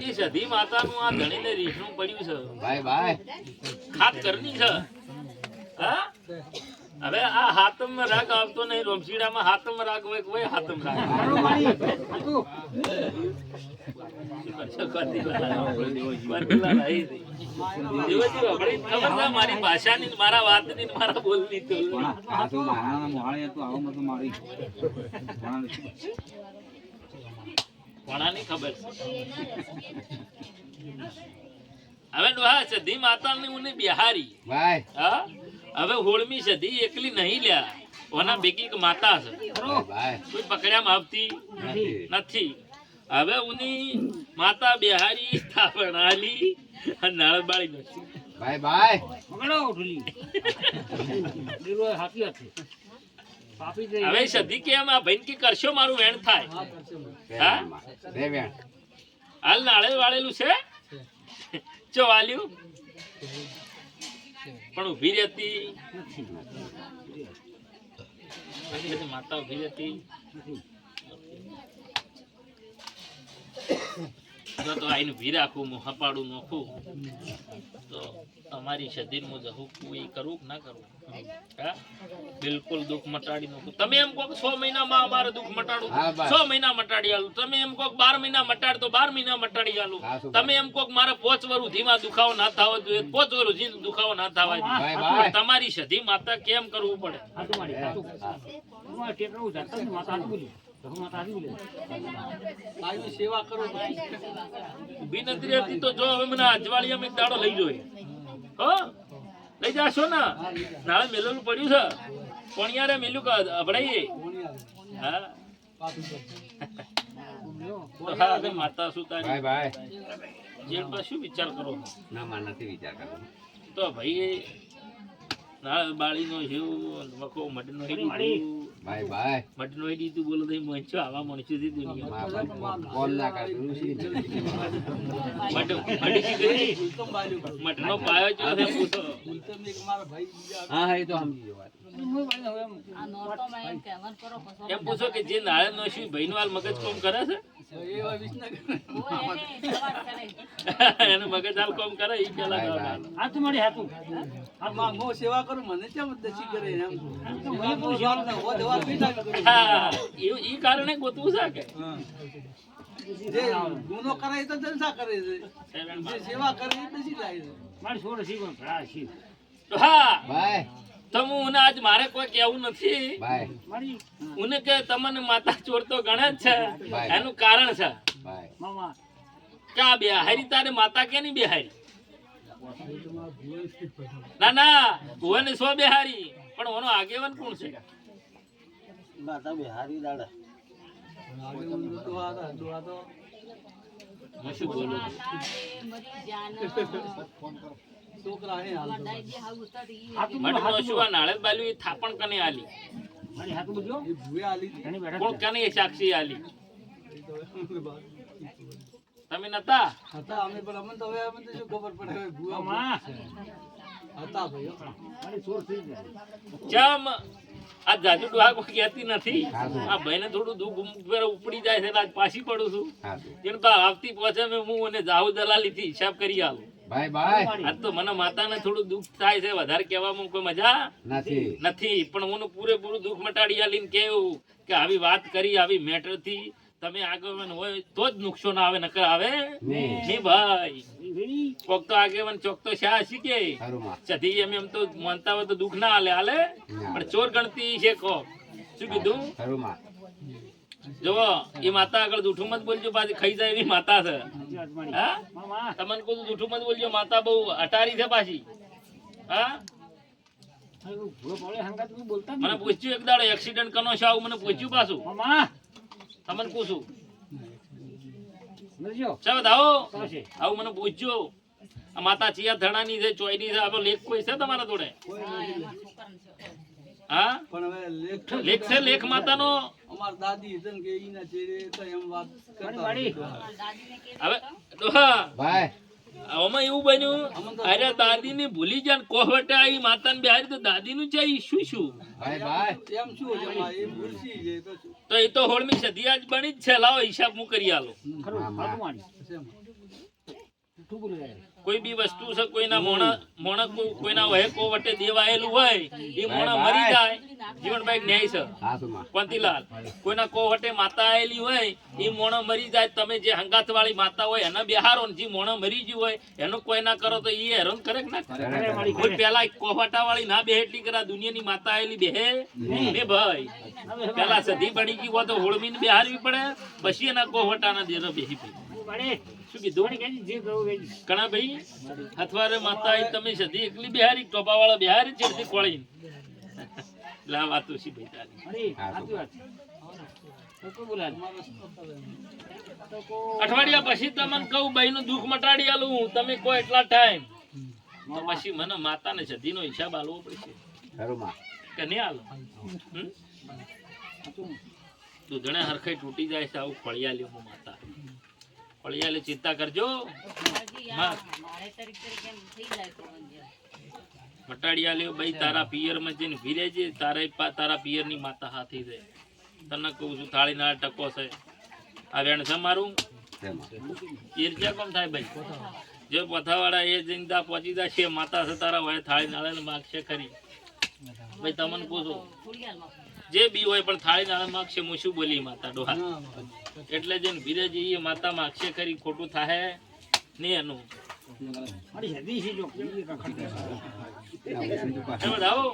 એ સધી માતાનું આ ધણીને રીસનું પડ્યું છે. ખાત કરની છે. હા? હવે આ હાતમ રાગ આવતો નહીં રોમસીડામાં હાતમ રાગ હોય કે હોય હાતમ રાગ? મારી ભાષાની ને મારા. વાતની ને મારા બોલની તો મારા મોહાળે હતું આવું મારી કોણાની ખબર છે. હવે ડોહા સધી માતાની ઉની બિહારી. હા? હવે હોળમી સધી એકલી નહીં લ્યા. ઓના ભેગી માતા છે. ભાઈ ભાઈ. કોઈ પકડ્યામાં આવતી નથી. નથી. હવે ઉની માતા બિહારી સ્થાપનાલી અને નાળબાળી નથી. ભાઈ ભાઈ. હવે સધી કે એમાં આ ભાઈ કે કરશો મારું વેણ થાય. હા? હાલ નાળે વાળેલું છે? ચો વાલ્યું. પણ ઊભી રહેતી બધી માતા ઊભી રહેતી. જો તો આઈને ભી રાખું હું હપાડું નોખું. તો તમારી શરીર હું જહું એ કરું કે ના કરું? હા? બિલકુલ દુઃખ મટાડી નાખું. તમે એમ કહો કે સો મહિનામાં અમારે દુઃખ મટાડું. હા, મહિના મટાડી આલું. તમે એમ કહો કે બાર મહિના મટાડ તો બાર મહિના મટાડી આલું. તમે એમ કહો કે મારે પોચ વરુ ધીમા દુખાવો ના થવો જોઈએ. પોચ વરુ જી દુખાવો ના થવા જોઈએ. તમારી સધી માતા કેમ કરવું પડે? રહેતી તો જો હવે મને અજવાળિયામાં એક દાડો લઈ જોઈએ હો? લઈ જાશો ને? નાળે મેલેલું પડ્યું છે. કોણિયારે મેલ્યું કે અભડાઈએ? હા. માતા શું ભાઈ તારી ભાઈ જેલ પર શું વિચાર કરો? ના નથી વિચાર કરો તો ભાઈ નાળ બાળીનો જેવું મકો મઢનો હેડી ભાઈ ભાઈ મઢનો હેડી તું બોલો તો મંચો આવા મોંચો થી દુનિયા માર ભાઈ ફોન ના શી મઢ મઢી શી કરી? મટનો પાયો જો છે પૂછો. હા હા એ તો સમજી વાત. એમ પૂછો. કે જે નાળે નો શું ભાઈ હાલ મગજ કોમ કરે છે? એનું મગજ હાલ કોમ કરે એ પેલા ભાઈ, હાથું. સેવા કરું મને કેમ દસી કરે એમ? હા. કારણે ગોતવું છે કે? ગુનો કરે તો જલસા કરે છે. જે સેવા કરે એ દસી લાગે છે. તો હા ભાઈ તો ઉને આજ મારે કોઈ કેવું નથી. ભાઈ ઉને કે તમને માતા ચોર તો ગણે જ છે. એનું કારણ છે. ક્યાં કે આ બેહારી તારે માતા કે નહીં બેહારી? ના ના ભુવન સો બેહારી. પણ ઓનો આગેવાન કોણ છે? માતા બિહારી દાડા. થાપણ કને આલી? કોણ કને સાક્ષી આલી? તમે નતા? હતા અમે પણ અમને તો હવે અમને તો શું ખબર પડે? ભૂવા ભૂએ ચમ આ જાજુ ડોહા કહેતી નથી. આ ભાઈને થોડું દુઃખ ઉપર ઉપડી જાય છે આજ પાછી પડું છું. જેને આવતી પહોંચે મેં હું અને જાહુ દલાલી હિસાબ કરી આલું. ભાઈ ભાઈ. આજ તો મને માતાને થોડું દુઃખ થાય છે વધારે કહેવામાં કોઈ મજા નથી. નથી. પણ હું પૂરેપૂરું દુઃખ મટાડી આલીને કેવું કે આવી વાત કરી આવી મેટરથી તમે આગેવાન હોય તો જ નુકસાન આવે નકર આવે? નહીં. ભાઈ. કોક તો આગેવાન ચોક તો શા શીખે. માં. એમ એમ તો માનતા હોય તો દુઃખ ના હાલે હાલે? પણ ચોર ગણતી છે કો શું કીધું? ખરું એ માતા આગળ જૂઠું મત બોલજો પાછી ખાઈ જાય એવી માતા છે. હા? તમને કોઈ જૂઠું મત બોલજો માતા બહુ અટારી છે પાછી. હા? મને પૂછ્યું એક દાડો એક્સિડન્ટ કનો છે આવું મને પૂછ્યું પાછું. તમને પૂછું. આવો આવું મને પૂછજો. આ માતા ચિયા ધણાની છે ચોયની છે આપણો લેખ કોઈ છે તમારા જોડે? હા હવે લેખ લેખ છે લેખ માતાનો? અમાર દાદી કે ઈના ચેડે તો એમ વાત કરતા હવે ભાઈ. આમાં એવું બન્યું અરે દાદી ને ભૂલી જાય કોહવટે આવી માતા ને બિહારી તો દાદી નું છે? શું શું? તો એ તો હોળમી સદી આજ બની જ છે લાવો હિસાબ હું કરી આલો ખરું હાથું મારી શેમાં? ઠુકરું રહે કોઈ બી વસ્તુ છે કોઈના મોણા મોણા કોઈના વહે કો વટે દેવાયેલું હોય એ મોણા મરી જાય. જીવનભાઈ ન્યાય છે. પંતીલાલ કોઈના કો વટે માતા આયેલી હોય એ મોણા મરી જાય. તમે જે હંગાત વાળી માતા હોય એના બેહારો જે મોણા મરી ગયું હોય એનું કોઈ ના કરો તો એ હેરાન કરે કે ના કોઈ પેલા કોહવાટા વાળી ના બેહે એટલી કરા દુનિયાની માતા આયેલી બેહે? બે ભાઈ. પેલા સધી બની ગઈ હોય તો હોળમીને બિહારવી પડે પછી એના કોહવાટાના દેરો બેહી પડી. શું કીધું જે કહું એ જ. કણા ભાઈ અથવારે માતા તમે સધી એકલી બિહારી ટોપા વાળા બિહારી ચેડથી કોળી. લા વાતો ભાઈ તારી. કોઈ કોઈ- અઠવાડિયા પછી તમને કહું ભાઈ નું દુઃખ મટાડી આલું તમે કહો એટલા ટાઈમ તો પછી મને માતા ને સધી નો હિસાબ આલવો પડશે. કે નહીં આલો. દૂધણે હરખાઈ તૂટી જાય છે આવું ફળિયા લેવું હું માતા ફળિયા લે ચિંતા કરજો. હા. મટાડિયા લ્યો ભાઈ તારા પિયરમાં જઈને ભીરે છે તારા તારા પિયરની માતા હાથી છે. તને કહું છું થાળી ના ટકો છે. આ વેણ છે મારું? ઈર્ષ્યા કોમ થાય ભાઈ? જો પથાવાળા એ જિંદા પહોંચી જાય છે માતા છે તારા હોય થાળી નાળે માગશે ખરી. ભાઈ તમને પૂછો. જે બી હોય પણ થાળી નાળા માગશે હું શું બોલી માતા ડોહા? એટલે જેમ ભીરેજી એ માતા માગશે ખરી ખોટું થાય નહીં એનું. આવો.